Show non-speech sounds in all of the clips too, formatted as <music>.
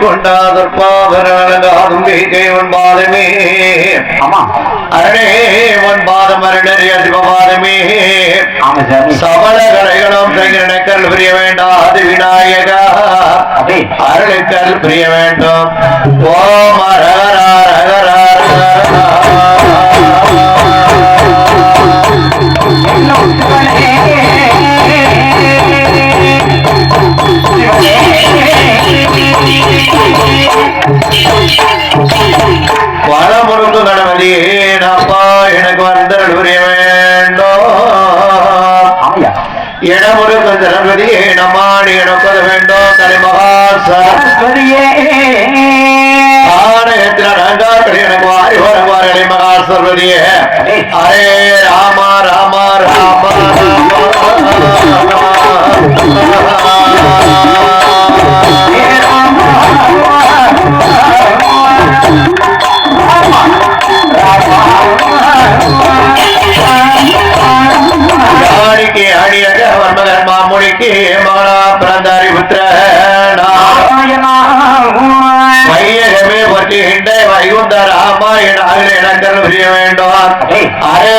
கொண்டாதற்பாவரணங்காதும் கை உன் பாதமே. ஆமா. அரணே உன் பாதம் அருணறிய சிவபாதமே சபல கலைகளும் செய்கிறனக்கல் பிரிய விநாயகா. அதே அருளுக்கல் பிரிய வேண்டும். ஓம் அரகரா ரகரா வளமுழுக்கு கணவதியே அப்பா எனக்கு வந்தருள் புரிய வேண்டும் இடமுழுக்கு திறன்வதியே நம்மாடி எனக்கு வேண்டும் தலைமகாசன் சரியே ஆணையத்தில் அடங்காக்கள் எனக்கு வாரி வரும் வாரலை மகாசர்வதியே அரே ராம ராம ராம. யாழிக்கு அடியக வன்மகன் மகனா பிறந்தாரி புத்திரனா பற்றுகின்ற வைகுண்ட ராமாயண அகில புரிய வேண்டும். அரே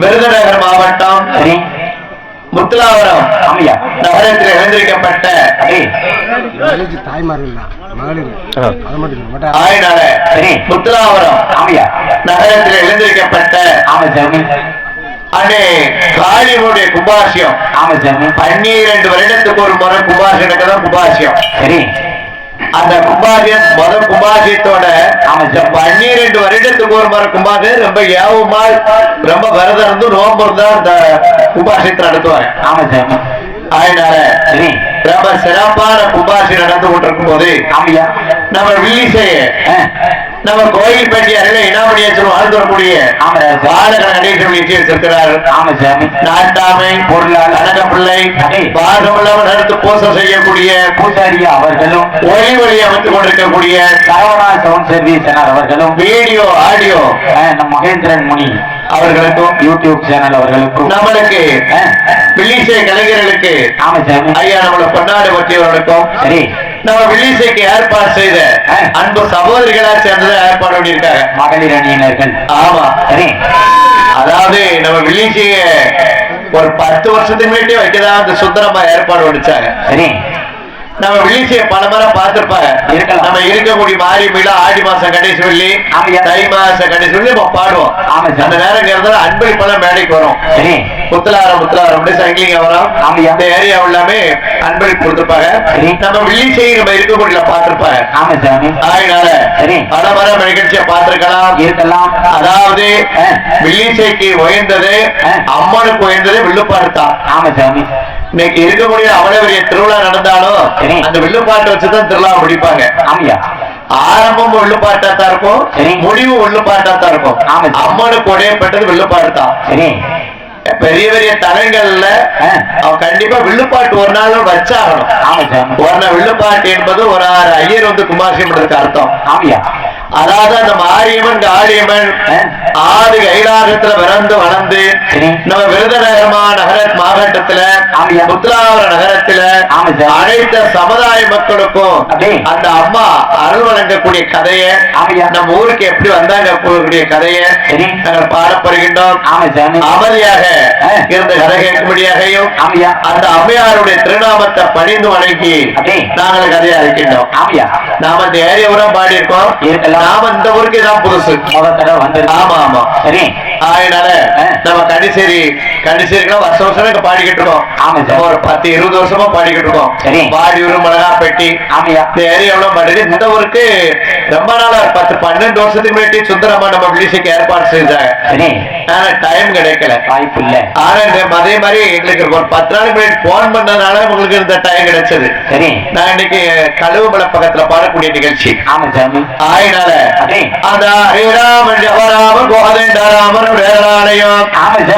விருதுநகர் மாவட்டம் சரி. முத்துலாவரம் ஆமையா? நகரத்தில் சரி. முத்துலாவரம் ஆமையா? நகரத்தில் எழுந்திருக்கப்பட்ட ஆமா சாமி அண்ணே காளியினுடைய கும்பாசியம் பன்னிரண்டு வருடத்துக்கு ஒரு முறை கும்பாசியம் தான் கும்பாசியம் சரி. அந்த ஆமா இந்த சார் பன்னிரண்டு வருடத்துக்கு ஒரு முறை கும்பாசியம் ரொம்ப ஏவமாய் ரொம்ப விரதம் இருந்து நோம்பு இருந்தா அந்த கும்பாசியத்தை நடத்துவாங்க. ஆமா அதனால ரொம்ப சிறப்பான கும்பாசியம் நடந்து கொண்டிருக்கும் போது நம்ம வில்லிசைய நம்ம கோயில்பட்டி அருகில் இனாமணியத்தில் வாழ்ந்து வரக்கூடிய ஆமாம் பாலக நடேசன் நிச்சயித்திருக்கிறார் நாட்டாமை பொருளாளர் கனகப்பிள்ளை அடே. பாகமுள்ளவன் அடுத்து பூசம் செய்யக்கூடிய பூசாரி அவர்களும் ஒளி ஒளி அமைத்துக் கொண்டிருக்கக்கூடிய சரவணா சவுண்ட் சர்வீஸ் அவர்களும் வீடியோ ஆடியோ நம் மகேந்திரன் முனி அவர்களுக்கும் யூடியூப் சேனல் அவர்களுக்கும். நம்மளுக்கு கலைஞர்களுக்கு ஐயா நம்மள பொன்னாடு பற்றியவர்களுக்கும் சரி நம்ம வில்லிசைக்கு ஏற்பாடு செய்த. அன்பு சகோதரிகளா சேர்ந்ததை ஏற்பாடு பண்ணியிருக்காங்க. மகளிர் அணியினர்கள். ஆமா. சரி. அதாவது நம்ம வில்லிசைய ஒரு பத்து வருஷத்துக்கு முன்னாடி வைக்கதான் அந்த சுந்தரமா ஏற்பாடு பண்ணிச்சாங்க. சரி. நம்ம வில்லிசைய பல முறை பார்த்திருப்பாங்க. நம்ம இருக்கக்கூடிய மாறி மீள ஆடி மாசம் கடைசி வெள்ளி. தை மாசம் கடைசி வெள்ளி நம்ம பாடுவோம். அந்த நேரங்கிறதுல அன்பளிப்பெல்லாம் மேடைக்கு வரும் முத்தலாரம் முத்தலாரம் சங்கிலிங்க வரும். இந்த ஏரியா எல்லாமே அன்பளிப்பு கொடுத்திருப்பாங்க. நம்ம வில்லிசை நம்ம இருக்கக்கூடிய பார்த்திருப்பாங்க ஆமா சாமி அதனால. பல முறை நிகழ்ச்சியை பார்த்திருக்கலாம் இருக்கலாம் அதாவது ஆ. வில்லிசைக்கு உயர்ந்தது. அம்மனுக்கு உயர்ந்தது வில்லுப்பாடு தான் ஆமா சாமி இன்னைக்கு இருக்கக்கூடிய அவ்வளவு பெரிய திருவிழா நடந்தாலும். அந்த வில்லுப்பாட்டை வச்சுதான் திருவிழா முடிப்பாங்க. ஆமையா ஆரம்பம் வில்லுப்பாட்டா தான் இருக்கும். முடிவு வில்லுப்பாட்டா தான் இருக்கும். அம்மனுக்கு உடையப்பட்டது வில்லுப்பாடு தான். பெரிய பெரிய தலங்கள்ல. அவன் கண்டிப்பா வில்லுப்பாட்டு ஒரு நாள் வச்சாகணும் ஒரு நாள் வில்லுப்பாட்டு என்பது ஒரு ஆறு ஐயர் வந்து குமாசியம்ன்றதுக்கு அர்த்தம். ஆமையா அதாவது அந்த மாரியம்மன் காளியம்மன். ஆறு கைலாசத்துல பிறந்து வளர்ந்து. நம்ம விருதுநகரமா நகர மாவட்டத்துல. முத்துலாவர நகரத்துல. அனைத்து சமுதாய மக்களுக்கும். அந்த அம்மா அருள் வழங்கக்கூடிய கதைய. நம்ம ஊருக்கு எப்படி வந்தாங்க கூடிய கதைய. நாங்கள் பாடப்படுகின்றோம் அமைதியாக. இருந்த கதை கேட்கும்படியாகவும் அந்த அம்மையாருடைய திருநாமத்தை பணிந்து வணங்கி. நாங்கள் கதையை அறிக்கின்றோம் ஆமையா நாம இந்த ஏரியா பாடி இருக்கோம். நாம இந்த ஊருக்கு தான் புதுசு. முத தடவை வந்து ஆமா ஆமா. சரி. அதனால ஆ. நம்ம கண்டிசேரி கண்டிசேரிக்கெல்லாம் வருஷம் வருஷம் இங்க பாடிக்கிட்டு இருக்கோம். ஆமா சார். ஒரு பத்து இருபது வருஷமா பாடிக்கிட்டு இருக்கோம். சரி. பாடியூர் மிளகா பெட்டி ஆமையா இந்த ஏரியாவுல பாடுறது இந்த ஊருக்கு ரொம்ப நாளா பத்து பன்னெண்டு வருஷத்துக்கு முன்னாடி சுந்தரமா நம்ம விழிசைக்கு ஏற்பாடு செஞ்சாங்க. சரி. ஆனா டைம் கிடைக்கல. வாய்ப்பு இல்ல. ஆனா அதே மாதிரி எங்களுக்கு ஒரு பத்து நாளைக்கு முன்னாடி போன் பண்ணதுனால உங்களுக்கு இந்த டைம் கிடைச்சது. சரி. நான் இன்னைக்கு கழுவுமலை பக்கத்துல பாடக்கூடிய நிகழ்ச்சி. ஆமா சாமி. ஆயினால. அந்த ஹரிராமன் ஜவராமன் கோதண்டராமன் சார்.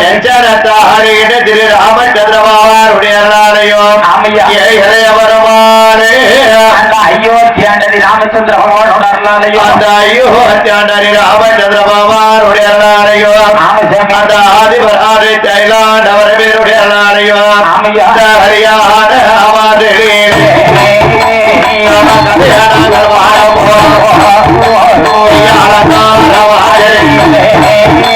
எஞ்சரத்தாரிட திரு ராமச்சந்திரபாவாருடைய அருளாலயம் ஆமையா. இளையவரமானே அந்த அயோத்தியாண்டதி ராமச்சந்திர பகவானோட அருளாலயம் அந்த ஐயோ அத்தியாண்டரி ராமச்சந்திரபாவாருடைய அருளாலயம் அந்த ஆதிபராறு தைலாண்ட் அவர் பேருடைய அருளாலயம். அந்த ஹரியான <laughs>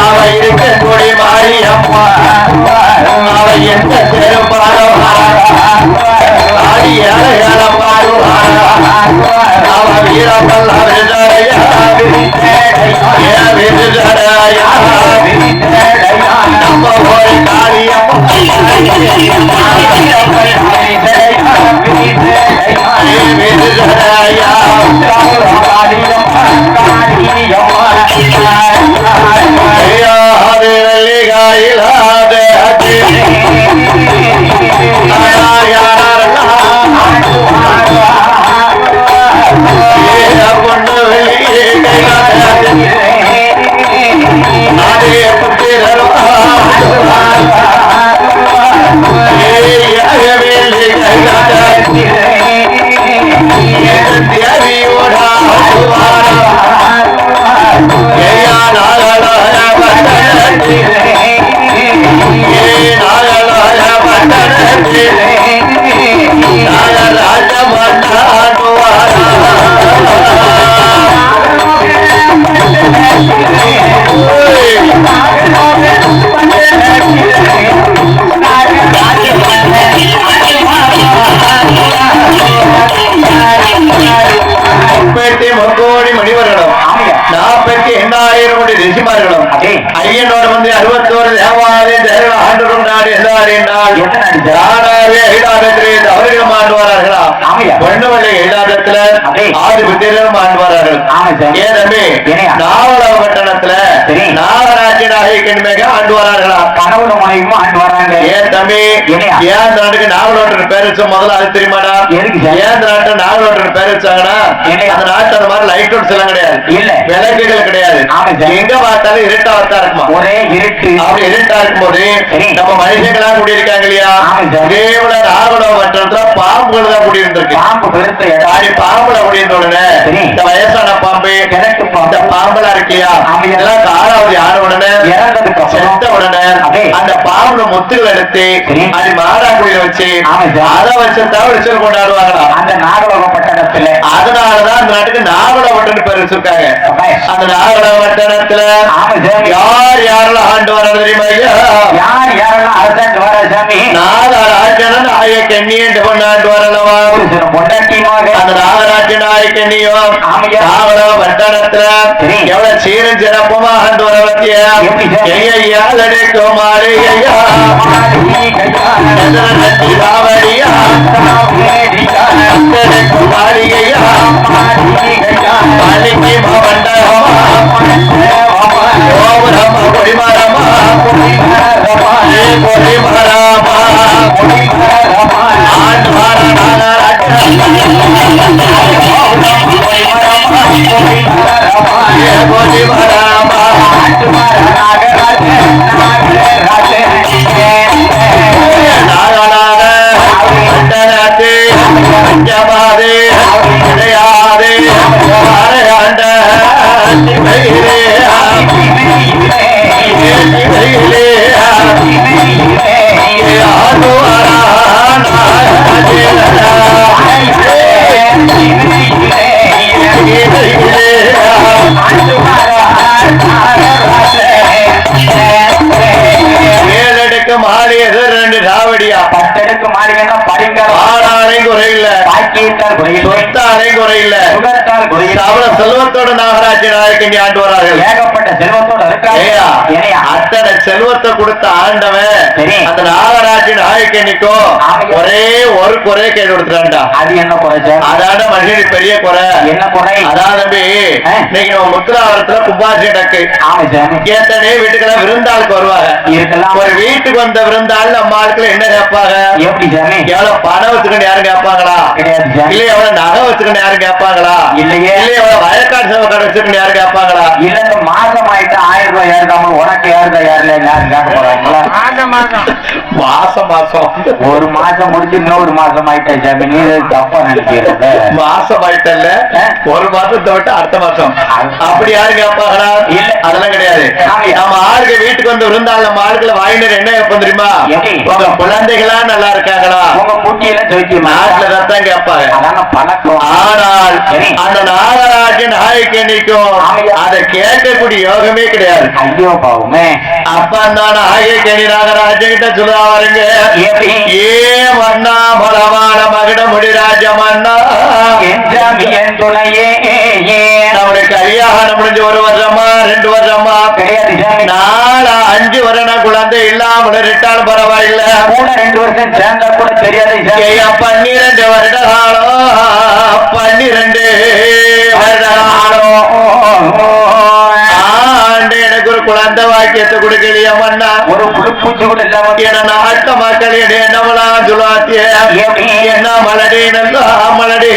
அவ இருக்கக்கூடிய மாரியம்மா அவ எந்த பெரும்பாலும் ஆடி ஏழைகள பாடுவார் அவ வீரமல்ல விஜயா விஜயா நம்ம ஒரு முப்பத்தி ¡Ay! ¡Ay! ¡Ay! கோடி ரிஷிமார்களும் அதே. ஐயனோடு வந்து அறுபத்தோரு தேவாலயம் தேவ ஆண்டு கொண்டாடி எத்தனை அடிச்சா? தானாவே ஐலாதத்திலே அவர்களும் ஆண்டுவார்களா ஆமையா. பொண்ணுமலை ஐலாதத்துல அதே. ஆதி புத்திரரும் ஆண்டுவார்கள். ஏன் தம்பி என்னையா? நாவலப்பட்டணத்துல சரி. நாகராஜ நாயகன் மிக ஆண்டுவார்களா கணவன் மனைவியும் ஆண்டு வராங்க ஏன் தம்பி? ஏன் இந்த நாட்டுக்கு நாவலோட்டர் பேர் வச்ச முதல்ல அது தெரியுமாடா? ஏன் இந்த நாட்டை நாவலோட்டர் பேர் வச்சாங்கன்னா? அந்த நாட்டு அந்த மாதிரி லைட் எல்லாம் கிடையாது இல்ல. விளக்குகள் கிடையாது. எங்க பார்த்தாலும் இருட்டா தான் இருக்குமா ஒரே இருட்டு அப்படி இருட்டா இருக்கும்போது சரி. நம்ம மனுஷங்களா குடியிருக்காங்க இல்லையா சார். இதேபோல நாகலோகத்துல பாம்புகள் தான் குடியிருந்திருக்கு பாம்பு பெருத்த அப்படி பாம்புல உடனே சரி. இந்த வயசான பாம்பு கிழக்கு இந்த பாம்பு பாம்பெல்லாம் இருக்கு இல்லையா ஆமையா. இதெல்லாம் காலாவது யார உடனே இறந்ததுக்கு செத்த அப்புறம் உடனே அதே. அந்த பாம்புல முத்துகள் எடுத்து. அது மாடாக்குடியில வச்சு ஆமா சார். அதை வச்சு தவிர்த்து கொண்டாடுவாங்களா அந்த நாகலோக பட்டணத்துல. அதனாலதான் அந்த நாட்டுக்கு நாகலவட்டன் பேர் வச்சிருக்காங்க. அந்த நாகலவட்டணத்துல ஆமா சாமி. யார் யாரெல்லாம் ஆண்டு வர தெரியுமா யார் யாரெல்லாம் அரசாண்டு வர சாமி? நாகராஜனன் நாயக்கண்ணி என்று கொண்டாண்டு வரலவா அந்த நாகராஜ நாயக்கண்ணியும் ஆமையா. நாகரா வட்டணத்துல. எவ்வளவு சீரும் சிறப்புமா ஆண்டு வர பத்தியா எப்படி சார்? ஐயா லடிக்கும் மாறி ஐயா சந்திரனத்தி ராவடியா லடிக்கும் மாறி ஐயா மாளிகை மாவண்டமா கோபுரமா கொடிமரமா? ஏ கொடிமரமா ஆண்டு பாக்கியத்தால் குறையில்லை. குறையில்லை அவள செல்வத்தோட நாகராஜ நாயக்கண்டி ஆண்டு வரார்கள். ஏகப்பட்ட செல்வத்தோட அத்தனை செல்வத்தை கொடுத்த ஆண்டவன். அந்த நாகராஜ நாயக்கனிக்கும் ஆமையா. ஒரே ஒரு குறை கேட்டு கொடுத்துட்டான்டா. அது என்ன குறை சார்? அதான மனுஷனுக்கு பெரிய குறை. என்ன குறை? அதான் தம்பி. இன்னைக்கு நம்ம முத்துராவரத்துல கும்பாசி டக்கு ஏத்தனே வீட்டுக்கெல்லாம் விருந்தாளுக்கு வருவாங்க. இருக்கலாம். ஒரு வீட்டுக்கு வந்த விருந்தாள் நம்ம ஆட்கள் என்ன கேட்பாங்க? எப்படி எவ்வளவு பணம் வச்சுக்கணும் யாரும் கேட்பாங்களா? கிடையாது சார். இல்ல எவ்வளவு நகை வச்சுக்கணும் யாரும் கேட்பாங்களா? இல்லையே. எவ்வளவு வயக்காடு சேவக்காடு வச்சுக்கணும் யாரும் கேட்பாங்களா இல்ல இந்த மாசம் ஆயிட்டு ஆயிரம் ரூபாய் ஏறுதாம உனக்கு ஏறுதா ஏறல யாரும் கேட்க போறாங்களா? மாசம் மாசம். ஒரு மாசம் முடிஞ்சு இன்னொரு மாசம் ஆயிட்டா சாமி நீ தப்பா நினைக்கிறத மாசம் ஆயிட்டல்ல. ஒரு மாசத்தை விட்டு அடுத்த மாசம். அப்படி யாரும் கேட்பாங்களா இல்ல. அதெல்லாம் கிடையாது. ஆமா. நம்ம ஆளுக்கு வீட்டுக்கு வந்து விருந்தாள் நம்ம ஆளுக்குள்ள வாங்கினர் என்ன கேட்போம் தெரியுமா? உங்க குழந்தைகளா நல்லா இருக்காங்களா? உங்க குட்டியில ஜோக்கியமா நாட்டுல தான் கேட்பாங்க. அதான பழக்கம். ஆனால். அந்த நாகராஜன் நாயக்கனிக்கும் ஆமையா. அதை கேட்கக்கூடிய யோகமே கிடையாது. ஐயோ பாவமே. அப்ப அந்த நாயக்கனி நாகராஜன் கிட்ட சொல்லுவாருங்க எப்படி? ஏ மன்னா பலமான மகிட முடிராஜ மன்னா. துணையே. நம்முடைய கல்யாணம் முடிஞ்சு ஒரு வருஷமா ரெண்டு வருஷமா? நாலு அஞ்சு வருடம் குழந்தை இல்லாமல் இருட்டாலும் பரவாயில்ல. கூட ரெண்டு வருஷம் சேர்ந்தா கூட தெரியாது பன்னிரண்டு வருட காலம் பன்னிரண்டு எனக்கு ஒரு குழந்தை வாக்கியத்தை கொடுக்கலையா மன்னா. ஒரு புழுப்பூச்சி கூட இல்லாம என நாட்டு மக்கள் என்னவெல்லாம் சொல்லுவாத்திய என்ன மலடி நல்லா மலடி?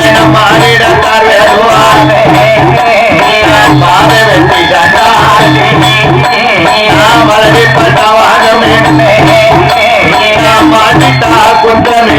என்ன மாறிடத்தார் வேறுவார் பாதை வெட்டி கண்டா மலடி பட்டவாகமே. மாட்டிட்டா குற்றமே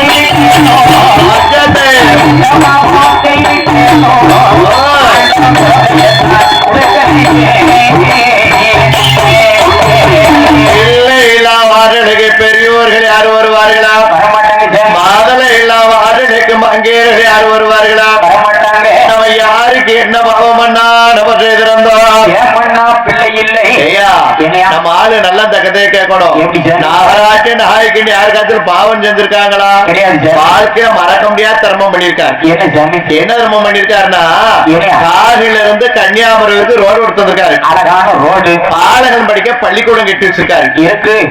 கேட்கணும்? நாகராஜன் யாருக்காச்சும் பாவம் செஞ்சிருக்காங்களா. வாழ்க்கைய மறக்க முடியாத தர்மம் பண்ணிருக்காரு என்ன தர்மம் பண்ணிருக்காருன்னா? காகில இருந்து கன்னியாகுமரிக்கு ரோடு கொடுத்திருக்காரு அழகான ரோடு. பாலகன் படிக்க பள்ளிக்கூடம் கட்டி வச்சிருக்காரு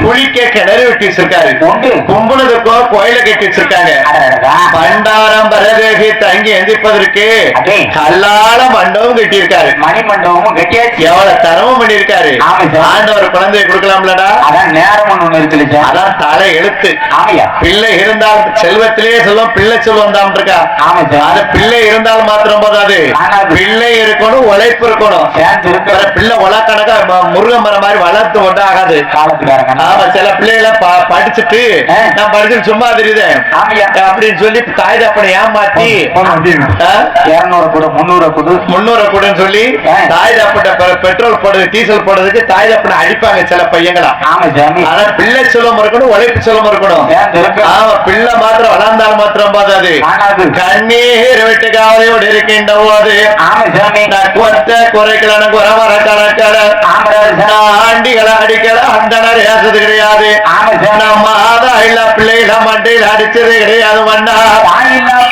குளிக்க கிணறு வெட்டி வச்சிருக்காரு கும்பலுக்கோ கோயில கட்டி வச்சிருக்காங்க. பண்டாரம் பரதேகி தங்கி எந்திப்பதற்கு. கல்லால மண்டபம் கட்டியிருக்காரு. மணிமண்டபமும் கட்டியாச்சு. எவ்வளவு தரமும் பண்ணிருக்காரு. ஆண்டவர் குழந்தையை கொடுக்கலாம்லடா. அதான் நேரம் ஒண்ணு இருக்குல்ல சார் அதான் தலை எழுத்து. ஆமையா? பிள்ளை இருந்தால் செல்வத்திலே செல்வம் பிள்ளை செல்வம் தான் இருக்கா? ஆமா அது பிள்ளை இருந்தால் மாத்திரம் போதாது. பிள்ளை இருக்கணும் உழைப்பு இருக்கணும். பிள்ளை உலக்கணக்கா ம- முருங்கை மரம் மாதிரி வளர்த்து ஒன்றும் ஆகாது ஆமா சில பிள்ளைகளை படிச்சுட்டு. நான் படிச்சு சும்மா தெரியுது. அப்படின்னு சொல்லி தாய் தப்பனை ஏமாத்தி? இருநூறு கொடு முந்நூறு கொடு. முன்னூறு கூடன்னு சொல்லி. தாய் தப்பட்ட பெட்ரோல் போடுறது டீசல் போடுறதுக்கு தாய் தப்பனை அடிப்பாங்க சில பையங்களா. ஆனா பிள்ளை செல்வம் இருக்கணும் உழைப்பு செல்வம் இருக்கணும் ஆமா பிள்ளை மாத்திரம் வளர்ந்தால் மாத்திரம் போதாது. ஆனாது. கண்ணீர் விட்டு காவலையோடு இருக்கின்ற போது கொத்த குறைக்கலன்னு குறவர கணக்கல ஆண்டிகளை அடிக்கல அந்தனர் ஏசது கிடையாது. மாதா இல்ல பிள்ளைகள மண்டையில் அடிச்சது கிடையாது மண்ணா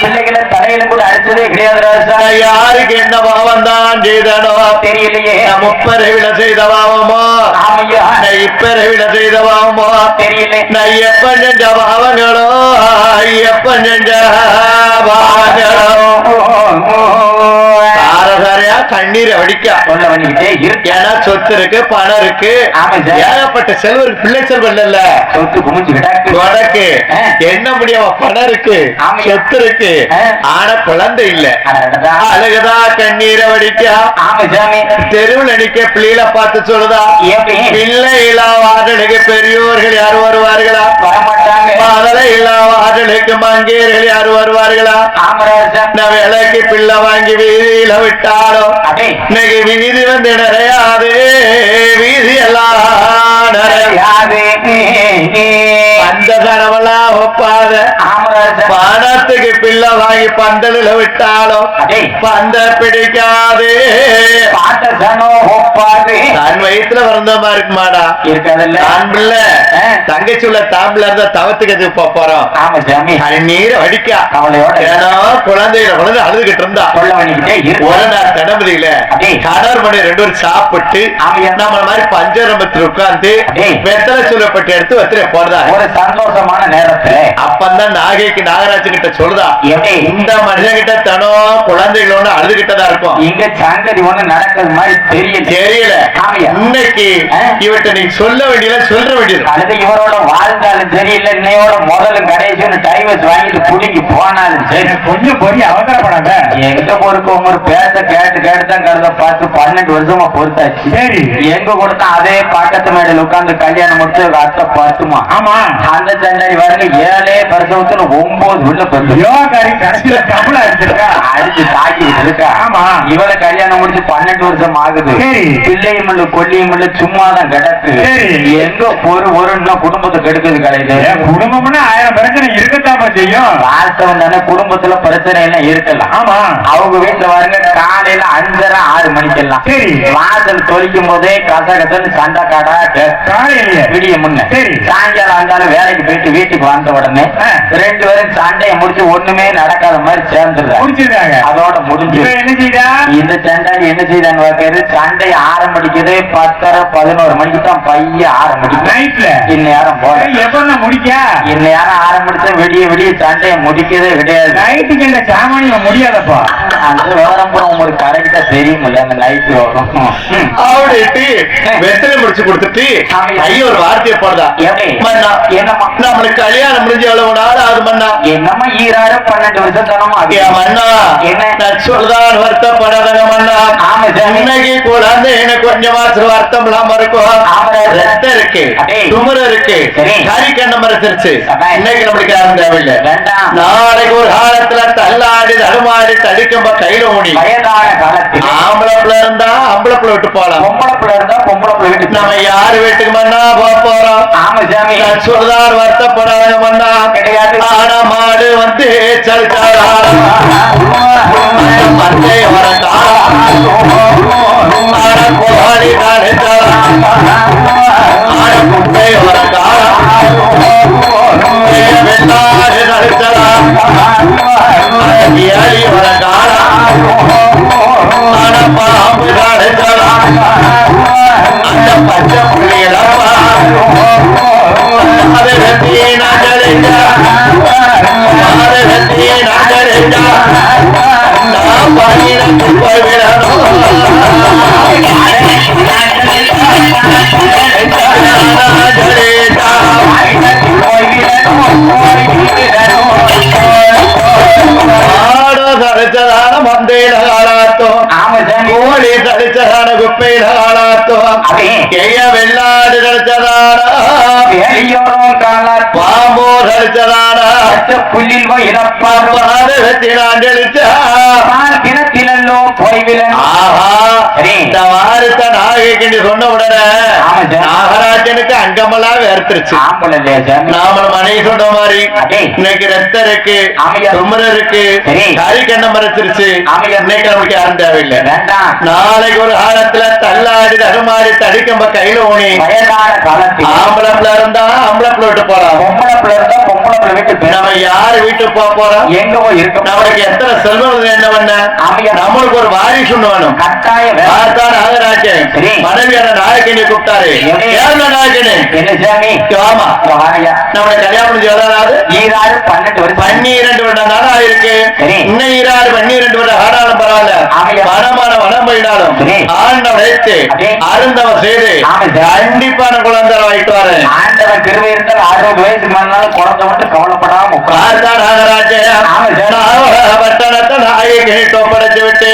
பிள்ளைகளை தலையில கூட அடிச்சதே கிடையாது ராஜா. யாருக்கு என்ன பாவம் தான் செய்தனோ? தெரியலையே. நான் முப்பரவில செய்த பாவமோ? நான் இப்பரவில செய்த பாவமோ? தெரியல. நான் எப்ப செஞ்ச பாவங்களோ? எப்ப செஞ்ச பாவங்களோ? சாரசாரையா கண்ணீரை வடிக்கா. பண்ணிக்கிட்டே இருக்கு ஏன்னா சொத்து இருக்கு பணம் இருக்கு. ஏகப்பட்ட செல்வம் பிள்ளை செல்வம் இல்ல சொத்து குமிஞ்சு உனக்கு. என்ன முடியாம? பணம் இருக்கு. சொத்து இருக்கு. ஆனா குழந்தை இல்ல. அழகுதா கண்ணீரை வடிக்கா தெருவில் நிக்க பிள்ளைகளை பார்த்து சொல்லுதா பிள்ளை இல்லாவார்களுக்கு பெரியோர்கள் யார் வருவார்களா வரமாட்டாங்க மாதலை இல்லாவார்களுக்கு மங்கேயர்கள் யார் வருவார்களா? நான் விலைக்கு பிள்ளை வாங்கி வீதியில விட்டாலும் இன்னைக்கு வீதி வந்து நிறையாது வீதி எல்லாம் நிறைய. யாரு அந்த கனவெல்லாம் ஒப்பாத. பணத்துக்கு பிள்ளை வாங்கி பந்தலில் விட்டாலும் பந்த பிடிக்காது தன் வயிற்றுல பிறந்தமா இருக்குமாடா இருக்காதுல்ல ஆ. தங்கச்சி உள்ள தாம்புல இருந்தா தவத்துக்கு போப் போறோம் கண்ணீர் வடிக்கா ஏன்னா குழந்தையில குழந்தை அழுதுகிட்டு இருந்தா ஒரு நாள் தடம்பதியில அடே. கணவர் மணி ரெண்டு பேரும் சாப்பிட்டு. நம்ம மாதிரி பஞ்சரம்பத்தில் உட்கார்ந்து. வெத்தலை சொல்லப்பட்டு எடுத்து வெத்தலை போடுறாங்க ஒரு சந்தோஷமான நேரத்துல அப்பந்தான் நாகைக்கு நாகராஜ் கிட்ட சொல்லுதா இந்த மனுஷன் கிட்ட தனம் குழந்தைகளோட அழுதுகிட்டதா இருக்கும். இங்க சங்கதி ஒண்ணு நடக்கிறது மாதிரி தெரியல. தெரியல. இன்னைக்கு. இவட்ட நீ சொல்ல வேண்டியத சொல்ற வேண்டியது. அல்லது இவரோட வாழ்ந்தாலும் தெரியல இன்னையோட முதலும் கடைசியும் டைவர்ஸ் வாங்கிட்டு புடிங்கி போனாலும் சரி கொஞ்சம் பொறி அவசரப்படாத. எங்க பொறுக்க ஒரு பேச கேட்டு கேட்டு தான் கருத பார்த்து பன்னெண்டு வருஷமா பொறுத்தாச்சு. சரி. எங்க கொடுத்தா அதே பாக்கத்து மேடையில் உட்கார்ந்து கல்யாணம் முடிச்சு அத்தை பார்த்துமா? ஆமா. அந்த சண்டை வரல ஏழே பிரசவத்துல ஒன்பது உள்ள பெற்று யோகாரி கடைசியில இருந்திருக்கா அடிச்சு தாக்கிட்டு இருக்கா ஆமா. இவளை கல்யாணம் முடிச்சு பன்னெண்டு வருஷம் ஆகுது. பிள்ளையும் இல்ல கொல்லியும் இல்ல சும்மா தான் கிடக்கு. எங்க ஒரு ஒரு குடும்பத்தை கெடுக்குது கடையில என் குடும்பம்னா ஆயிரம் பிரச்சனை இருக்கத்தாப்பா செய்யும். வாஸ்தவம் தானே குடும்பத்துல பிரச்சனை எல்லாம் இருக்கலாம். ஆமா. அவங்க வீட்டுல பாருங்க காலையில அஞ்சரை ஆறு மணிக்கெல்லாம் சரி. வாசல் தொளிக்கும் போதே கசகசன்னு சண்டை காடா விடிய முன்ன. சரி. சாயங்காலம் அந்தாலும் வேலைக்கு போயிட்டு வீட்டுக்கு வந்த உடனே. ரெண்டு பேரும் சண்டையை முடிச்சு ஒண்ணுமே நடக்காத மாதிரி சேர்ந்துடுறாங்க. அதோட முடிஞ்சு. என்ன செய்தா? இந்த சண்டாளி என்ன செய்தான்னு பார்க்கறது சண்டை ஆரம்பிக்குது. பத்தரை பதினோரு மணிக்கு தான் பைய ஆரம்பிக்கும் நைட்ல? இந்நேரம் போல. எப்ப முடிக்க? இந்நேரம் ஆரம்பிச்சா விடிய விடிய சண்டையை முடிக்கவே கிடையாது. நைட்டுக்கு இந்த சாமானியம் முடியாதப்பா? அந்த விவரம் உங்களுக்கு கரெக்டா தெரியுமில்ல அந்த நைட் விவரம் ம். அப்படின்ட்டு வெத்தலை முடிச்சு கொடுத்துட்டு. ஐயோ ஒரு வார்த்தையை எப்படி? மன்னா என்னம்மா நம்மளுக்கு கல்யாணம் முடிஞ்சு எவ்வளவு நாள் ஆகுது மன்னா என்னம்மா ஈராறு பன்னெண்டு வருஷம் தரமா மன்னா என்ன? நான் மன்னா ஆமா சாமி. இன்னைக்கு குழந்தை எனக்கு கொஞ்சமா வருத்தம் இல்லாம இருக்கும். ரத்தம் இருக்கு. துமுறு இருக்கு. கறி கண்ண மறுத்துருச்சு அதான். இன்னைக்கு நம்மளுக்கு யாரும் தேவையில்லை நாளைக்கு ஒரு காலத்துல தள்ளாடி தடுமாடி தடிக்கும்ப கையில காலத்தில் ஆம்பளை பிள்ளை இருந்தா ஆம்பளை பிள்ளை விட்டு போலாம் பொம்பளை பிள்ளை இருந்தா பொம்பளை பிள்ளை வீட்டுக்கு நம்ம யாரு வீட்டுக்கு மன்னா போக போறோம் ஆமா சாமி சொல்றார் வருத்தப்படாத மண்ணா கிடையாது. ஆன மாடு வந்து சலிச்சாரா மந்தை வரட்டா ஆன கோழி காணிச்சாரா ஆன பாம்பு அந்த பச்சை அதை வேலையோரம் காலார் பாம்போ கழிச்சதான பச்சை புல்லில் போய் இறப்பார் பால் கிணத்திலோ இந்த வாரத்தை நாகைக்கு சொன்ன உடனே. நாகராஜனுக்கு அங்கமெல்லாம் வேர்த்துருச்சு. நாம மனைவி சொன்ன மாதிரி அடே. இன்னைக்கு ரத்தம் இருக்கு கண்ணம் மறைச்சிருச்சு. இன்னைக்கு நமக்கு யாரும் தேவையில்லை. நாளைக்கு ஒரு காலத்துல தள்ளாடி தடுமாறி தடிக்கம்ப கையில ஆம்பளை பிள்ளை இருந்தா ஆம்பளை பிள்ளை விட்டு போலாம். பொம்பளை பிள்ளை இருந்தா பொம்பளை பிள்ளை வீட்டு நம்ம யாரு வீட்டுக்கு போக போறோம்? எங்க போய் நம்மளுக்கு எத்தனை செல்வம் என்ன? பண்ண ஆமையா. நம்மளுக்கு ஒரு வாரிசு ஒண்ணு வேணும் கட்டாய வேலை. பார்த்தா நாகராஜன். மனைவியான நாயக்கனை கூப்பிட்டாரு நாயக்கனே என்ன சாமி ஆமா வாயா நம்மளை கல்யாணம் எவ்வளவு ஈராறு பன்னெண்டு வருஷம் பன்னிரண்டு வருடம் தானே ஆயிருக்கு. இன்னும் ஈராறு பன்னிரண்டு வருடம் ஆனாலும் பரவாயில்ல ஆமையா. வனமான வனம் போயினாலும் சரி. ஆண்ட வைத்து அதே. அருந்தவ செய்து. கண்டிப்பான குழந்தை வாங்கிட்டு வரேன் ஆண்டவன் கிருபை இருந்தால் அறுபது வயசு மேலாலும் குழந்தை மட்டும் கவலைப்படாம உட்கார் பார்த்தா நாகராஜன். பட்டணத்தை நாயகனை ஒப்படைச்சு விட்டு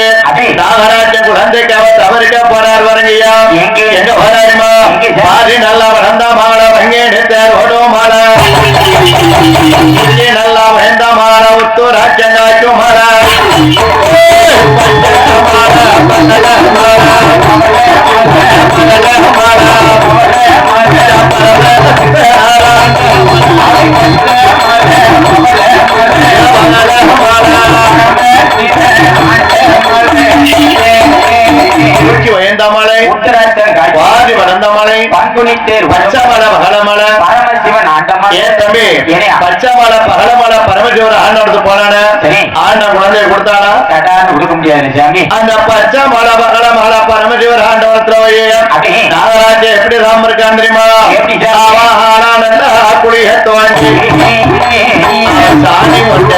நாகராஜ குழந்தைக்கு அவர் தவறிக்க போறார் வரங்கய்யா எங்க? போறாருமா பாதி நல்லா வளர்ந்த மாட வங்கே எடுத்தார் ஓடோ மாட நல்லா வளர்ந்த மாட ஒத்து ராஜங்காச்சு மாடா மாடா தூக்கி வயந்த மலை வாதி வளர்ந்த மலை பங்குனித்தேர் பச்சை மலை பகல மலை பரமசிவன் ஆண்டமா ஏன் தம்பி ஏனையா? பச்சை மலை பகல மலை பரமசிவன் ஆண்டு எடுத்து போனானே. ஆண்ட குழந்தைய கொடுத்தானா? கொடுக்க முடியாது அந்த பச்சை மலை பகல மலை பரமசிவர் ஆண்டு வளர்த்துறவையே அடே. நாகராஜன் எப்படி ராம இருக்கான் தெரியுமா? குளிய துவங்கி சாமி ஒன்று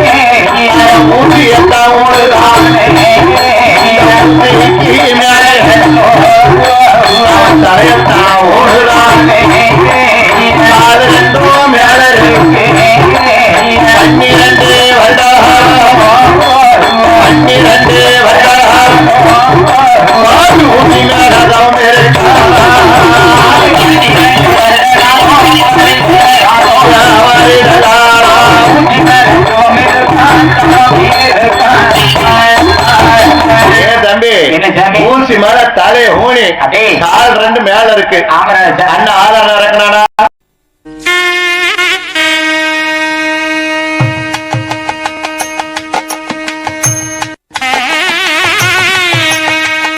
மூடி எல்லாம் தரையத்தான் ஓடுதான் அது பன்னிரண்டு வருடம் பன்னிரண்டு வருடம் தம்பி? ஊசி மேல தலை ஊனி. கால் ரெண்டு மேல இருக்கு அண்ணன் ஆதாரம் இறங்கினானா